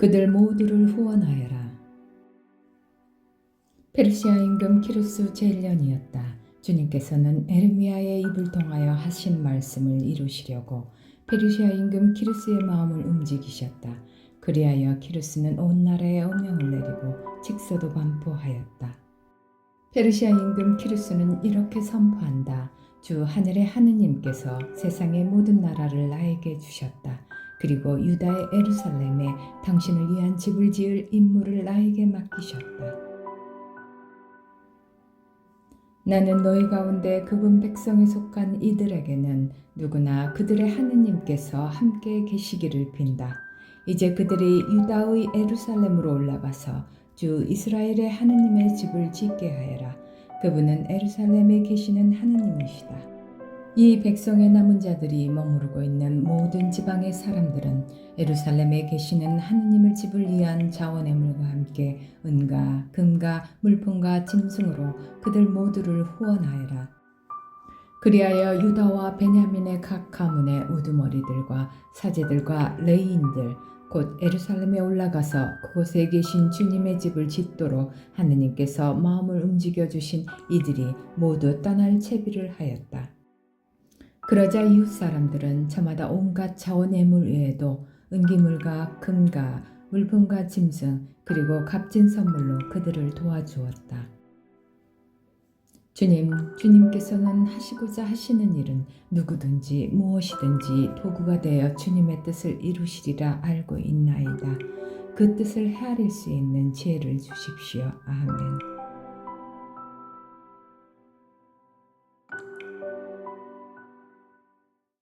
그들 모두를 후원하여라. 페르시아 임금 키루스 제1년이었다. 주님께서는 에르미야의 입을 통하여 하신 말씀을 이루시려고 페르시아 임금 키루스의 마음을 움직이셨다. 그리하여 키루스는 온 나라에 엄명을 내리고 직서도 반포하였다. 페르시아 임금 키루스는 이렇게 선포한다. 주 하늘의 하느님께서 세상의 모든 나라를 나에게 주셨다. 그리고 유다의 에루살렘에 당신을 위한 집을 지을 임무를 나에게 맡기셨다. 나는 너희 가운데 그분 백성에 속한 이들에게는 누구나 그들의 하느님께서 함께 계시기를 빈다. 이제 그들이 유다의 에루살렘으로 올라가서 주 이스라엘의 하느님의 집을 짓게 하여라. 그분은 에루살렘에 계시는 하느님이시다. 이 백성의 남은 자들이 머무르고 있는 모든 지방의 사람들은 에루살렘에 계시는 하느님을 집을 위한 자원의물과 함께 은과 금과 물품과 짐승으로 그들 모두를 후원하여라. 그리하여 유다와 베냐민의 각 가문의 우두머리들과 사제들과 레이인들 곧 에루살렘에 올라가서 그곳에 계신 주님의 집을 짓도록 하느님께서 마음을 움직여 주신 이들이 모두 떠날 채비를 하였다. 그러자 이웃 사람들은 저마다 온갖 자원의물 외에도 은기물과 금과 물품과 짐승 그리고 값진 선물로 그들을 도와주었다. 주님, 주님께서는 하시고자 하시는 일은 누구든지 무엇이든지 도구가 되어 주님의 뜻을 이루시리라 알고 있나이다. 그 뜻을 헤아릴 수 있는 지혜를 주십시오. 아멘.